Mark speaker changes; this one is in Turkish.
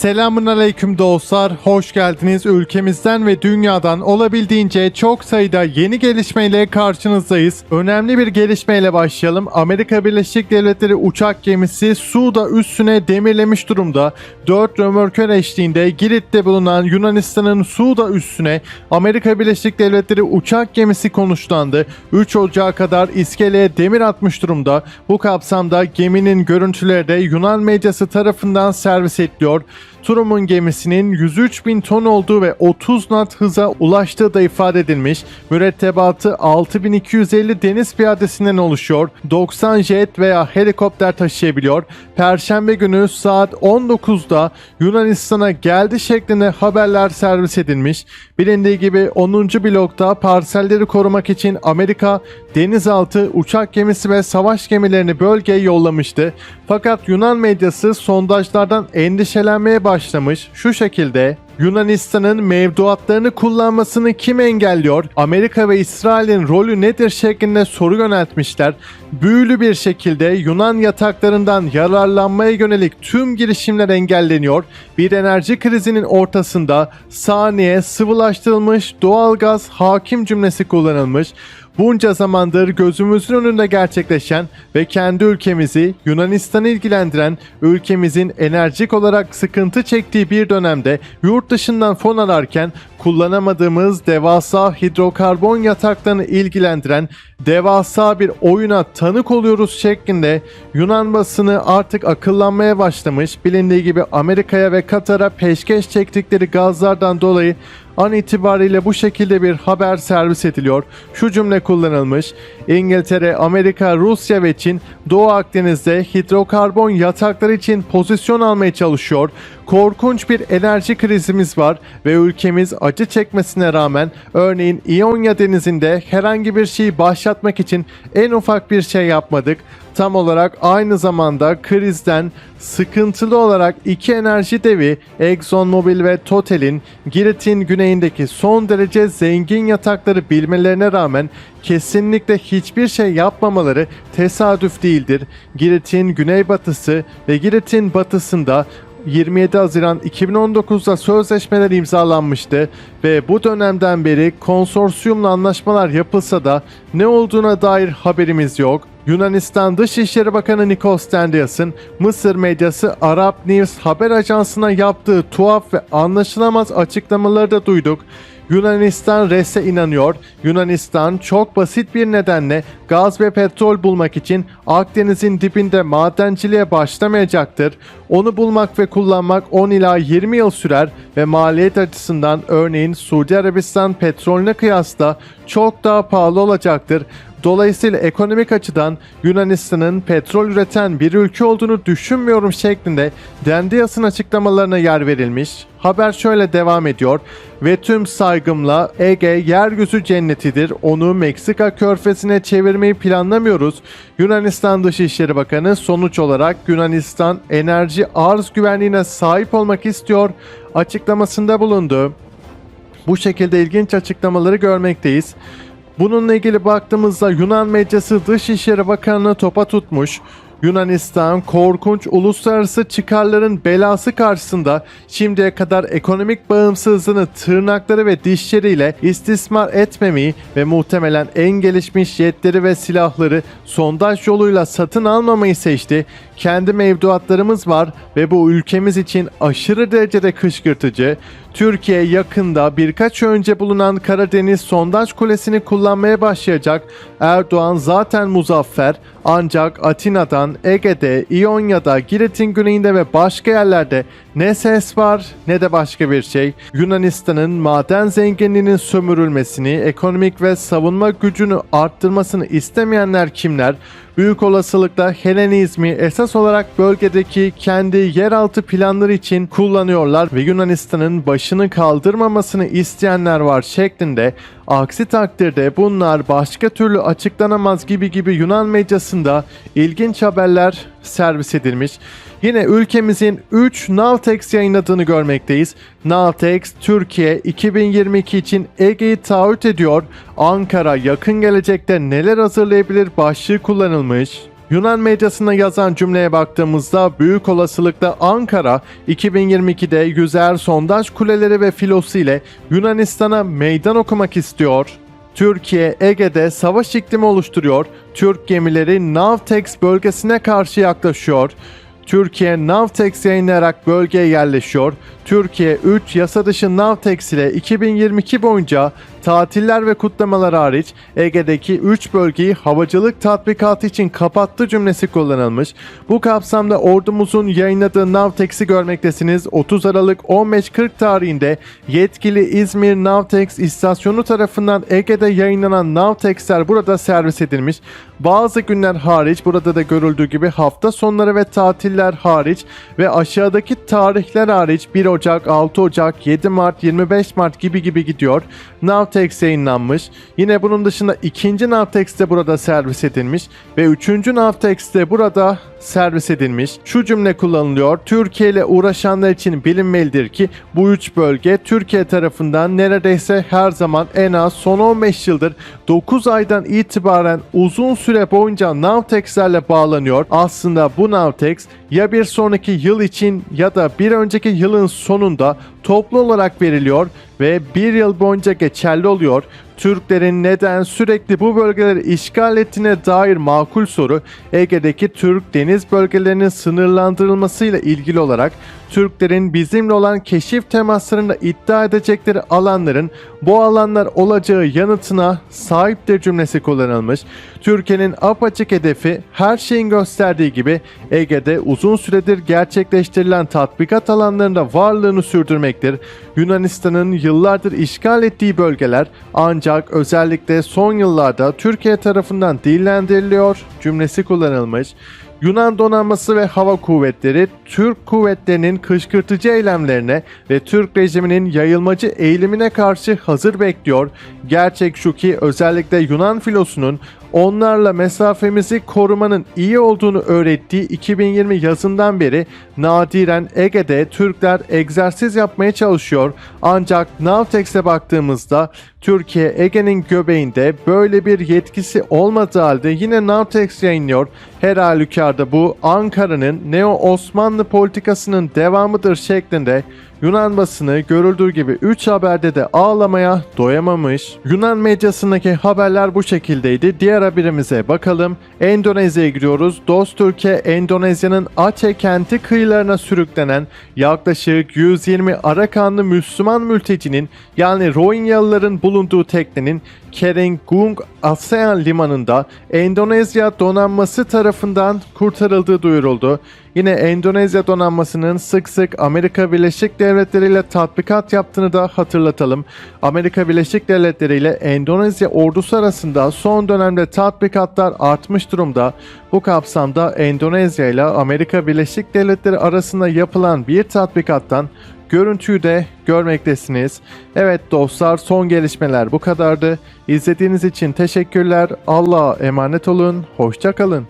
Speaker 1: Selamun aleyküm dostlar, hoş geldiniz. Ülkemizden ve dünyadan olabildiğince çok sayıda yeni gelişmeyle karşınızdayız. Önemli bir gelişmeyle başlayalım. Amerika Birleşik Devletleri uçak gemisi Suda üstüne demirlemiş durumda. 4 römorkör eşliğinde Girit'te bulunan Yunanistan'ın Suda üstüne Amerika Birleşik Devletleri uçak gemisi konuşlandı. 3 Ocağı kadar iskeleye demir atmış durumda. Bu kapsamda geminin görüntüleri de Yunan medyası tarafından servis ediliyor. Turum'un gemisinin 103 bin ton olduğu ve 30 knot hıza ulaştığı da ifade edilmiş. Mürettebatı 6250 deniz piyadesinden oluşuyor. 90 jet veya helikopter taşıyabiliyor. Perşembe günü saat 19'da Yunanistan'a geldi şeklinde haberler servis edilmiş. Bilindiği gibi 10. blokta parselleri korumak için Amerika denizaltı uçak gemisi ve savaş gemilerini bölgeye yollamıştı. Fakat Yunan medyası sondajlardan endişelenmeye başlamış. Şu şekilde Yunanistan'ın mevduatlarını kullanmasını kim engelliyor? Amerika ve İsrail'in rolü nedir şeklinde soru yöneltmişler. Büyülü bir şekilde Yunan yataklarından yararlanmaya yönelik tüm girişimler engelleniyor. Bir enerji krizinin ortasında saniye sıvılaştırılmış doğalgaz hakim cümlesi kullanılmış. Bunca zamandır gözümüzün önünde gerçekleşen ve kendi ülkemizi Yunanistan'ı ilgilendiren ülkemizin enerjik olarak sıkıntı çektiği bir dönemde yurt dışından fon ararken kullanamadığımız devasa hidrokarbon yataklarını ilgilendiren devasa bir oyuna tanık oluyoruz şeklinde Yunan basını artık akıllanmaya başlamış. Bilindiği gibi Amerika'ya ve Katar'a peşkeş çektikleri gazlardan dolayı an itibariyle bu şekilde bir haber servis ediliyor. Şu cümle kullanılmış. İngiltere, Amerika, Rusya ve Çin Doğu Akdeniz'de hidrokarbon yatakları için pozisyon almaya çalışıyor. Korkunç bir enerji krizimiz var ve ülkemiz acı çekmesine rağmen örneğin İonya denizinde herhangi bir şeyi başlatmak için en ufak bir şey yapmadık. Tam olarak aynı zamanda krizden sıkıntılı olarak iki enerji devi ExxonMobil ve Total'in Girit'in güneyindeki son derece zengin yatakları bilmelerine rağmen kesinlikle hiçbir şey yapmamaları tesadüf değildir. Girit'in güneybatısı ve Girit'in batısında 27 Haziran 2019'da sözleşmeler imzalanmıştı ve bu dönemden beri konsorsiyumla anlaşmalar yapılsa da ne olduğuna dair haberimiz yok. Yunanistan Dışişleri Bakanı Nikos Stendias'ın Mısır medyası Arap News haber ajansına yaptığı tuhaf ve anlaşılamaz açıklamaları da duyduk. Yunanistan RES'e inanıyor. Yunanistan çok basit bir nedenle gaz ve petrol bulmak için Akdeniz'in dibinde madenciliğe başlamayacaktır. Onu bulmak ve kullanmak 10 ila 20 yıl sürer ve maliyet açısından örneğin Suudi Arabistan petrolüne kıyasla çok daha pahalı olacaktır. Dolayısıyla ekonomik açıdan Yunanistan'ın petrol üreten bir ülke olduğunu düşünmüyorum şeklinde Dendias'ın açıklamalarına yer verilmiş. Haber şöyle devam ediyor. Ve tüm saygımla Ege yeryüzü cennetidir. Onu Meksika körfezine çevirmeyi planlamıyoruz. Yunanistan Dışişleri Bakanı sonuç olarak Yunanistan enerji arz güvenliğine sahip olmak istiyor açıklamasında bulundu. Bu şekilde ilginç açıklamaları görmekteyiz. Bununla ilgili baktığımızda Yunan medyası Dışişleri Bakanı'nı topa tutmuş. Yunanistan korkunç uluslararası çıkarların belası karşısında şimdiye kadar ekonomik bağımsızlığını tırnakları ve dişleriyle istismar etmemeyi ve muhtemelen en gelişmiş jetleri ve silahları sondaj yoluyla satın almamayı seçti. Kendi mevduatlarımız var ve bu ülkemiz için aşırı derecede kışkırtıcı. Türkiye yakında birkaç önce bulunan Karadeniz sondaj kulesini kullanmaya başlayacak. Erdoğan zaten muzaffer ancak Atina'dan, Ege'de, İonya'da, Girit'in güneyinde ve başka yerlerde ne ses var ne de başka bir şey. Yunanistan'ın maden zenginliğinin sömürülmesini, ekonomik ve savunma gücünü arttırmasını istemeyenler kimler? Büyük olasılıkla Helenizmi esas olarak bölgedeki kendi yeraltı planları için kullanıyorlar ve Yunanistan'ın başını kaldırmamasını isteyenler var şeklinde. Aksi takdirde bunlar başka türlü açıklanamaz gibi gibi Yunan medyasında ilginç haberler servis edilmiş. Yine ülkemizin 3 Navtex yayınladığını görmekteyiz. Navtex Türkiye 2022 için Ege'yi taahhüt ediyor. Ankara yakın gelecekte neler hazırlayabilir başlığı kullanılmış. Yunan medyasında yazan cümleye baktığımızda büyük olasılıkla Ankara 2022'de yüzer sondaj kuleleri ve filosu ile Yunanistan'a meydan okumak istiyor. Türkiye Ege'de savaş iklimi oluşturuyor. Türk gemileri Navtex bölgesine karşı yaklaşıyor. Türkiye Navtex yayınlayarak bölgeye yerleşiyor. Türkiye 3 yasa dışı Navtex ile 2022 boyunca tatiller ve kutlamalar hariç Ege'deki 3 bölgeyi havacılık tatbikatı için kapattı cümlesi kullanılmış. Bu kapsamda ordumuzun yayınladığı Navtex'i görmektesiniz. 30 Aralık 15.40 tarihinde yetkili İzmir Navtex istasyonu tarafından Ege'de yayınlanan Navtex'ler burada servis edilmiş. Bazı günler hariç burada da görüldüğü gibi hafta sonları ve tatiller hariç ve aşağıdaki tarihler hariç 1 Ocak, 6 Ocak, 7 Mart, 25 Mart gibi gibi gidiyor. Navtex yayınlanmış. Yine bunun dışında ikinci Navtex de burada servis edilmiş ve üçüncü Navtex de burada servis edilmiş. Şu cümle kullanılıyor. Türkiye ile uğraşanlar için bilinmelidir ki bu üç bölge Türkiye tarafından neredeyse her zaman en az son 15 yıldır 9 aydan itibaren uzun süre boyunca Navtex'lerle bağlanıyor. Aslında bu Navtex ya bir sonraki yıl için ya da bir önceki yılın sonunda toplu olarak veriliyor ve bir yıl boyunca geçerli oluyor. Türklerin neden sürekli bu bölgeleri işgal ettiğine dair makul soru Ege'deki Türk deniz bölgelerinin sınırlandırılmasıyla ilgili olarak Türklerin bizimle olan keşif temaslarında iddia edecekleri alanların bu alanlar olacağı yanıtına sahiptir cümlesi kullanılmış. Türkiye'nin apaçık hedefi her şeyin gösterdiği gibi Ege'de uzun süredir gerçekleştirilen tatbikat alanlarında varlığını sürdürmektir. Yunanistan'ın yıllardır işgal ettiği bölgeler ancak özellikle son yıllarda Türkiye tarafından dillendiriliyor cümlesi kullanılmış. Yunan donanması ve hava kuvvetleri Türk kuvvetlerinin kışkırtıcı eylemlerine ve Türk rejiminin yayılmacı eğilimine karşı hazır bekliyor. Gerçek şu ki özellikle Yunan filosunun onlarla mesafemizi korumanın iyi olduğunu öğrettiği 2020 yazından beri nadiren Ege'de Türkler egzersiz yapmaya çalışıyor. Ancak Navtex'e baktığımızda Türkiye Ege'nin göbeğinde böyle bir yetkisi olmadığı halde yine Navtex yayınlıyor. Her halükarda bu Ankara'nın Neo-Osmanlı politikasının devamıdır şeklinde Yunan basını görüldüğü gibi 3 haberde de ağlamaya doyamamış. Yunan medyasındaki haberler bu şekildeydi. Diğer haberimize bakalım. Endonezya'ya gidiyoruz. Dost Türkiye Endonezya'nın Aceh kenti kıyılarına sürüklenen yaklaşık 120 Arakanlı Müslüman mültecinin yani Rohingyalıların bulunduğu teknenin Kerengung ASEAN limanında Endonezya donanması tarafından kurtarıldığı duyuruldu. Yine Endonezya donanmasının sık sık Amerika Birleşik Devletleri ile tatbikat yaptığını da hatırlatalım. Amerika Birleşik Devletleri ile Endonezya ordusu arasında son dönemde tatbikatlar artmış durumda. Bu kapsamda Endonezya ile Amerika Birleşik Devletleri arasında yapılan bir tatbikattan görüntüyü de görmektesiniz. Evet dostlar son gelişmeler bu kadardı. İzlediğiniz için teşekkürler. Allah'a emanet olun. Hoşçakalın.